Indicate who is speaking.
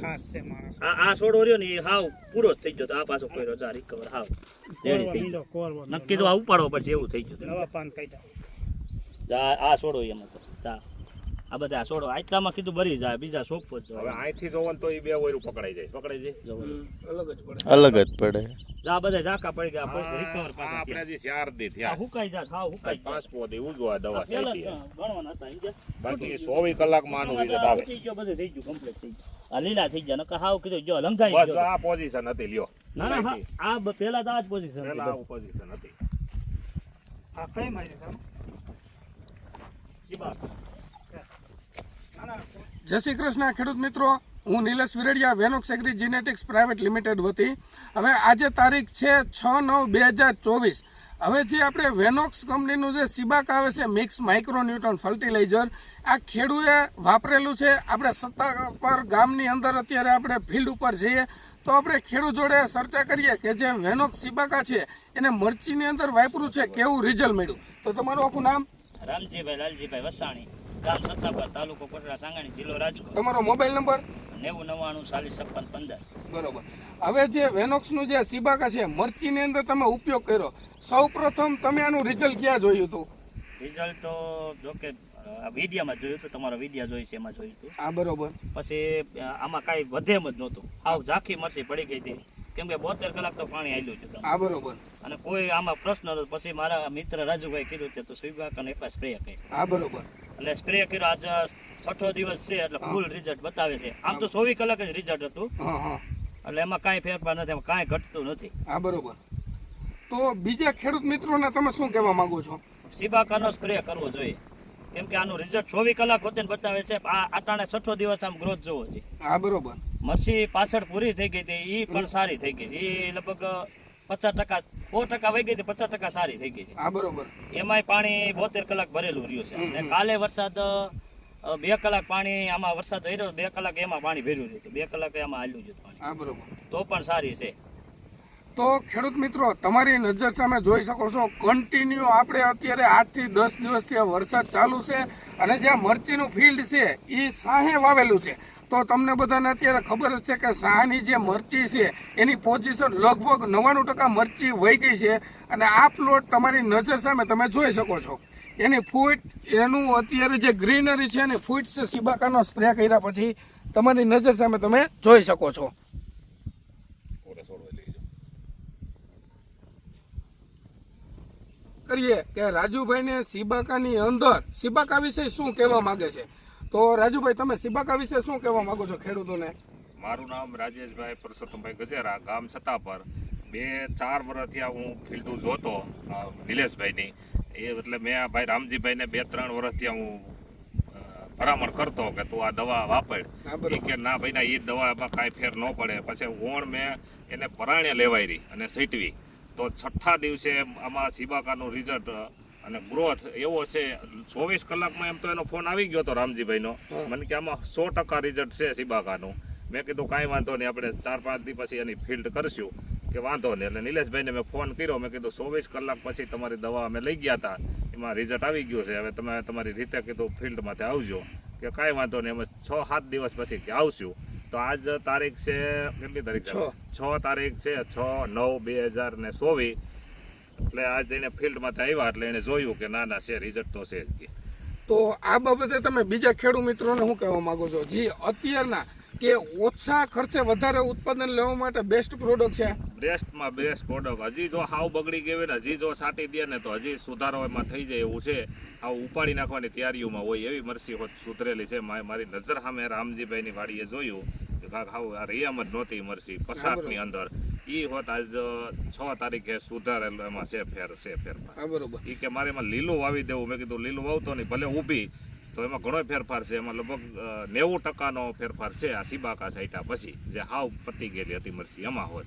Speaker 1: ખાસ છે માણસ.
Speaker 2: આ આ છોડો રહ્યો ને એ હાવ પૂરો થઈ ગયો તો આ પાછો કોઈ જા રિકવર હાવ. રેડી થઈ ગયો. નક્કી તો આ ઉપાડવો પડશે એવું થઈ ગયું
Speaker 1: નવા પાન કાઢ્યા.
Speaker 2: જા આ છોડો એમાં તો. જા. આ બધા છોડો. આટલામાં કીધું ભરી જાય બીજા સોંપો જ
Speaker 3: હવે અહીંથી જોવન તો એ બે ઓયરું પકડાઈ જાય.
Speaker 2: પકડાઈ જાય? જવું.
Speaker 4: અલગ જ પડે.
Speaker 2: જા બધા ઝાકા પડી ગયા પછી રિકવર પાછા
Speaker 3: આપણે જે ચાર દી થયા.
Speaker 2: હુકાઈ જા હાવ હુકાઈ
Speaker 3: પાંચ પોદી ઉગવા દવા થઈ
Speaker 2: ગણવાના હતા ઈ જે.
Speaker 3: બાકી 24 કલાક માનું રીતે આવે.
Speaker 2: થઈ ગયો બધે થઈ ગયું કમ્પ્લીટ થઈ ગયું. આ લીલા થઈ ગયા નકર હાવ કીધું જો લંઘાઈ
Speaker 3: બસ
Speaker 2: ગયો.
Speaker 3: આ પોઝિશન હતી લ્યો.
Speaker 2: ના ના આ પહેલા તો આ જ પોઝિશન
Speaker 3: પહેલા આ પોઝિશન હતી.
Speaker 1: આ કઈ મારી? ના, ના,
Speaker 5: જય શ્રી કૃષ્ણ, ખેડૂત મિત્રો. હું Nilesh Virdiya Venox Agri Genetics Private Limited વતી. હવે આજે તારીખ છે છ નવ બે હજાર ચોવીસ. હવે જે આપણે વેનોક્સ કંપનીનું જે સિબાક આવે છે, મિક્સ માઇક્રોન્યુટ્રન ફર્ટિલાઇઝર, આ ખેડૂએ વાપરેલું છે. આપણે સત્તા પર ગામની અંદર અત્યારે આપણે ફિલ્ડ ઉપર જઈએ તો આપણે ખેડૂત જોડે ચર્ચા કરીએ કે જે વેનોક્સ સિબાકા છે, એને મરચીની અંદર વાપર્યું છે, કેવું રિઝલ્ટ મળ્યું? તો તમારું આખું નામ?
Speaker 2: રામજીભાઈ, લાલજીભાઈ વસાણી. ગામ સત્તાપર તાલુકો કોટડા સાંગાણી જિલ્લો રાજકોટ.
Speaker 5: તમારો મોબાઈલ નંબર?
Speaker 2: નેવું નવ્વાણું ચાલીસ છપ્પન પંદર.
Speaker 5: બરોબર. હવે જે વેનોક્સનું જે સિબાકા છે મરચીની અંદર તમે ઉપયોગ કર્યો. સૌ પ્રથમ તમે આનું રિઝલ્ટ ક્યાં જોયું હતું?
Speaker 2: રિઝલ્ટ તો જો કે આ જોયું હતું તમારો વિડિયા જોઈ છે એમાં જોયું હતું.
Speaker 5: આ બરોબર.
Speaker 2: પછી આમાં કાંઈ વધે એમ જ નહોતું. આવ ઝાંખી મરસી પડી ગઈ હતી. કેમ કે બોતેર કલાક તો પાણી આવેલું છે
Speaker 5: આ બરોબર.
Speaker 2: અને કોઈ આમાં પ્રશ્ન હતો પછી મારા મિત્ર રાજુભાઈ કીધું તે તું સ્વીગાક અને એકલા સ્પ્રે કરી.
Speaker 5: આ બરોબર.
Speaker 2: એટલે સ્પ્રે કર્યો આજ છઠ્ઠો દિવસ છે એટલે ફૂલ રિઝલ્ટ બતાવે છે. આમ તો ચોવીસ કલાક જ રિઝલ્ટ હતું. એટલે એમાં કાંઈ ફેરફાર નથી એમાં કાંઈ ઘટતું નથી.
Speaker 5: હા બરોબર. તો બીજા ખેડૂત મિત્રોને તમે શું કહેવા માંગો છો?
Speaker 2: સિબાકાનો સ્પ્રે કરવો જોઈએ. કેમ કે આનું રિઝલ્ટ ચોવીસ કલાક હોતે બતાવે છે આ આટાણે છઠ્ઠો દિવસ આમ ગ્રોથ જોવો છે.
Speaker 5: હા બરોબર.
Speaker 2: મરસી પાછળ પૂરી થઈ ગઈ હતી એ પણ સારી થઈ ગઈ એ લગભગ પચાસ ટકા સો ટકા વહી ગઈ હતી પચાસ ટકા સારી થઈ ગઈ છે.
Speaker 5: આ બરોબર.
Speaker 2: એમાંય પાણી બોતેર કલાક ભરેલું રહ્યું છે. અને કાલે વરસાદ બે કલાક પાણી આમાં વરસાદ રહ્યો બે કલાક એમાં પાણી ભર્યું રહ્યું બે કલાક એમાં હાલ્યું છે પાણી.
Speaker 5: બરોબર.
Speaker 2: તો પણ સારી છે.
Speaker 5: તો ખેડૂત મિત્રો તમારી નજર સામે જોઈ શકો છો કન્ટિન્યુ આપણે અત્યારે આઠથી દસ દિવસથી વરસાદ ચાલુ છે અને જ્યાં મરચીનું ફિલ્ડ છે એ સાહે વાવેલું છે. તો તમને બધાને અત્યારે ખબર જ છે કે શાહની જે મરચી છે, એની પોઝિશન લગભગ નવ્વાણું ટકા મરચી વહી ગઈ છે અને આ પ્લોટ તમારી નજર સામે તમે જોઈ શકો છો એની ફૂટ એનું અત્યારે જે ગ્રીનરી છે એની ફૂટ છે સિબાકાનો સ્પ્રે કર્યા પછી તમારી નજર સામે તમે જોઈ શકો છો. કરીએ કે રાજુભાઈને સિબાકાની અંદર સિબાકા વિશે શું કહેવા માંગે છે તો રાજુભાઈ તમે સિબાકા વિશે શું કહેવા માંગો છો ખેડૂતોને?
Speaker 3: મારું નામ રાજેશભાઈ પરસોત્તમભાઈ ગજેરા ગામ સત્તાપર બે ચાર વર્ષથી આ હું ફિલ્ડ જોતો નિલેશભાઈની. એ એટલે મેં આ ભાઈ રામજીભાઈને બે ત્રણ વર્ષથી હું ભરામણ ભલામણ કરતો કે તું આ દવા વાપર. કે ના ભાઈ ના એ દવામાં કાંઈ ફેર ન પડે. પછી ઓણ મેં એને પરાણે લેવાયરી અને સીટવી તો છઠ્ઠા દિવસે આમાં સિબાકાનું રિઝલ્ટ અને ગ્રોથ એવો છે ચોવીસ કલાકમાં એમ તો એનો ફોન આવી ગયો હતો રામજીભાઈનો. મને કે આમાં સો ટકા રિઝલ્ટ છે સિબાકાનું. મેં કીધું કાંઈ વાંધો નહીં આપણે ચાર પાંચ દી પછી એની ફિલ્ડ કરશું. કે વાંધો નહીં એટલે નિલેશભાઈને મેં ફોન કર્યો. મેં કીધું ચોવીસ કલાક પછી તમારી દવા અમે લઈ ગયા હતા. એમાં રિઝલ્ટ આવી ગયું છે. હવે તમે તમારી રીતે કીધું ફિલ્ડમાંથી આવજો. કે કાંઈ વાંધો નહીં અમે છ સાત દિવસ પછી કે આવશું. તો આજ તારીખ છે કેટલી તારીખ છે. છ તારીખ છે છ નવ બે હજાર ને ચોવીસ. એટલે આજ એને ફિલ્ડમાંથી આવ્યા એટલે એને જોયું કે ના ના છે રિઝલ્ટ તો છે જ
Speaker 5: તો આ બાબતે તમે બીજા ખેડૂત મિત્રોને શું કહેવા માગો છો? જે અત્યારના કે ઓછા ખર્ચે વધારે ઉત્પાદન લેવા માટે બેસ્ટ પ્રોડક્ટ છે?
Speaker 3: બેસ્ટમાં બેસ્ટ પ્રોડક્ટ હજી જો હાવ બગડી ગઈ ને હજી જો સાટી દે ને તો હજી સુધારો એમાં થઈ જાય એવું છે. આ ઉપાડી નાખવાની તૈયારીઓમાં હોય એવી મરસી હોત સુધરેલી છે. મારી નજર સામે રામજીભાઈની વાડીએ જોયું કે કાંક હાવ આ રિયામ જ નહોતી મરસી પસાટની અંદર. ઈ હોત આજ છ તારીખે સુધારેલો એમાં છે ફેર છે ફેરફાર
Speaker 5: બરોબર.
Speaker 3: ઈ કે મારે એમાં લીલું વાવી દેવું. મેં કીધું લીલું વાવતો નહીં ભલે ઊભી તો એમાં ઘણો ફેરફાર છે. એમાં લગભગ નેવું ટકાનો ફેરફાર છે આ સિબાકા સાઈટા પછી જે હાવ પતી ગયેલી હતી મરસી. એમાં હોત